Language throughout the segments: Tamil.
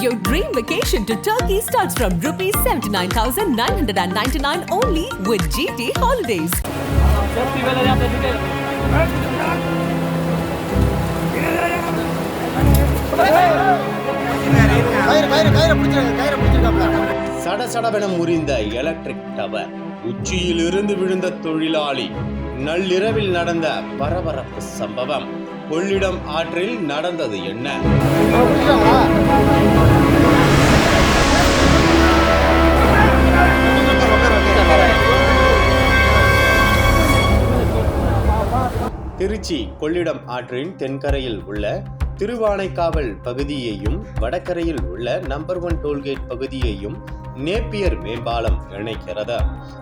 Your dream vacation to Turkey starts from rupees 79,999 only with GT Holidays. கயிறு கயிறு சடசடவென முறிந்த எலக்ட்ரிக் டவர் உச்சியில் இருந்து விழுந்த தொழிலாளி நள்ளிரவில் நடந்த பரபரப்பு சம்பவம் கொள்ளிடம் ஆற்றில் நடந்தது என்ன திருச்சி கொள்ளிடம் ஆற்றின் தென்கரையில் உள்ள திருவானைக்காவல் பகுதியையும் வடகரையில் உள்ள நம்பர் ஒன் டோல்கேட் பகுதியையும் நேப்பியர் மேம்பாலம் இணைக்கிறது?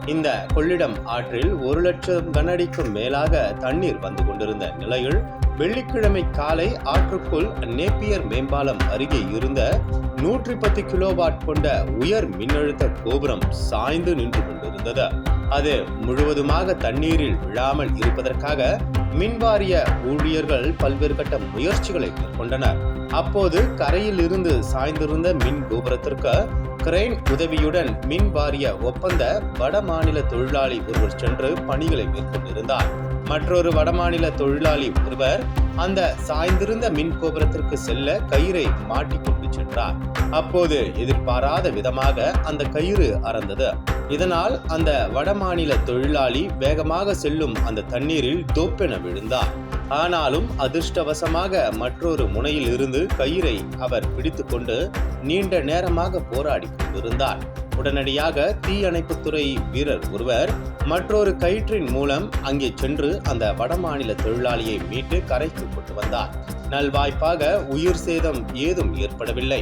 இந்த கொள்ளிடம் ஆற்றில் ஒரு லட்சம் கனடிக்கும் மேலாக தண்ணீர் வந்து கொண்டிருந்த நிலையில் வெள்ளிக்கிழமை காலை ஆற்றுக்குள் நேப்பியர் மேம்பாலம் அருகே இருந்த நூற்றி பத்து கிலோவாட் கொண்ட உயர் மின்னழுத்த கோபுரம் சாய்ந்து நின்று கொண்டிருந்தது. அது முழுவதுமாக தண்ணீரில் விழாமல் இருப்பதற்காக மின்வாரிய ஊழியர்கள் பல்வேறு கட்ட முயற்சிகளை மேற்கொண்டனர். அப்போது கரையில் இருந்து சாய்ந்திருந்த மின் கோபுரத்திற்கு கிரெயின் உதவியுடன் மின் வாரிய ஒப்பந்த வடமாநில தொழிலாளி ஒருவர் சென்று பணிகளை மேற்கொண்டிருந்தார். மற்றொரு வடமாநில தொழிலாளி ஒருவர் அந்த சாய்ந்திருந்த மின் கோபுரத்திற்கு செல்ல கயிறை மாட்டிக்கொண்டு சென்றார். அப்போது எதிர்பாராத விதமாக அந்த கயிறு அறந்தது. இதனால் அந்த வடமாநில தொழிலாளி வேகமாக செல்லும் அந்த தண்ணீரில் தோப்பென விழுந்தார் ஆனாலும் அதிர்ஷ்டவசமாக மற்றொரு முனையில் இருந்து கயிறை அவர் பிடித்துக்கொண்டு நீண்ட நேரமாக போராடி கொண்டிருந்தார் உடனடியாக தீயணைப்புத்துறை வீரர் ஒருவர் மற்றொரு கயிற்றின் மூலம் அங்கே சென்று அந்த வடமாநில தொழிலாளியை மீட்டு கரைக்கு கொண்டு வந்தார். நல்வாய்ப்பாக உயிர் சேதம் ஏதும் ஏற்படவில்லை.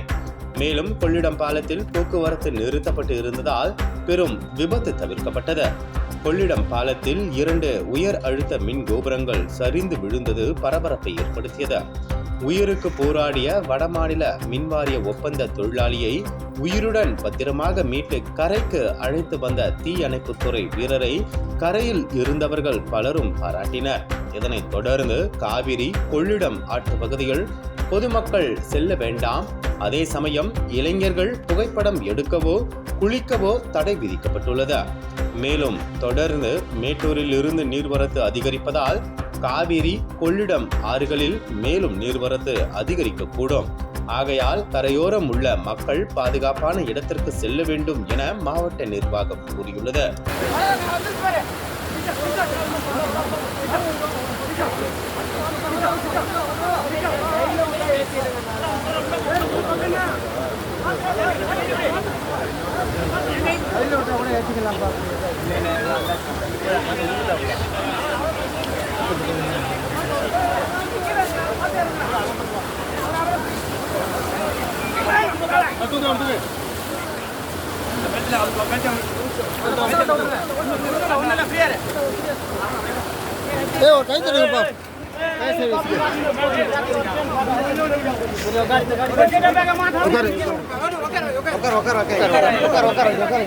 மேலும் கொள்ளிடம் பாலத்தில் போக்குவரத்து நிறுத்தப்பட்டு இருந்ததால் பெரும் விபத்து தவிர்க்கப்பட்டது. கொள்ளிடம் பாலத்தில் இரண்டு உயர் அழுத்த மின் கோபுரங்கள் சரிந்து விழுந்தது பரபரப்பை ஏற்படுத்தியது. உயிருக்கு போராடிய வடமாநில மின்வாரிய ஒப்பந்த தொழிலாளியை உயிருடன் பத்திரமாக மீட்டு கரைக்கு அழைத்து வந்த தீயணைப்புத்துறை வீரரை கரையில் இருந்தவர்கள் பலரும் பாராட்டினர். இதனைத் தொடர்ந்து காவிரி கொள்ளிடம் ஆற்று பகுதிகள் பொதுமக்கள் செல்ல வேண்டாம் அதே சமயம் இளைஞர்கள் புகைப்படம் எடுக்கவோ குளிக்கவோ தடை விதிக்கப்பட்டுள்ளது மேலும் தொடர்ந்து மேட்டூரில் இருந்து நீர்வரத்து அதிகரிப்பதால் காவிரி கொள்ளிடம் ஆறுகளில் மேலும் நீர்வரத்து அதிகரிக்கக்கூடும் ஆகையால் கரையோரம் உள்ள மக்கள் பாதுகாப்பான இடத்திற்கு செல்ல வேண்டும் என மாவட்ட நிர்வாகம் கூறியுள்ளது விட்டா கூட ஏற்றிக்கலாம்ப்பா ஏய் ஒரு கை தருங்கப்பா கை சரி உட்காரு உட்காரு உட்காரு. உட்காரு உட்காரு உட்காரு.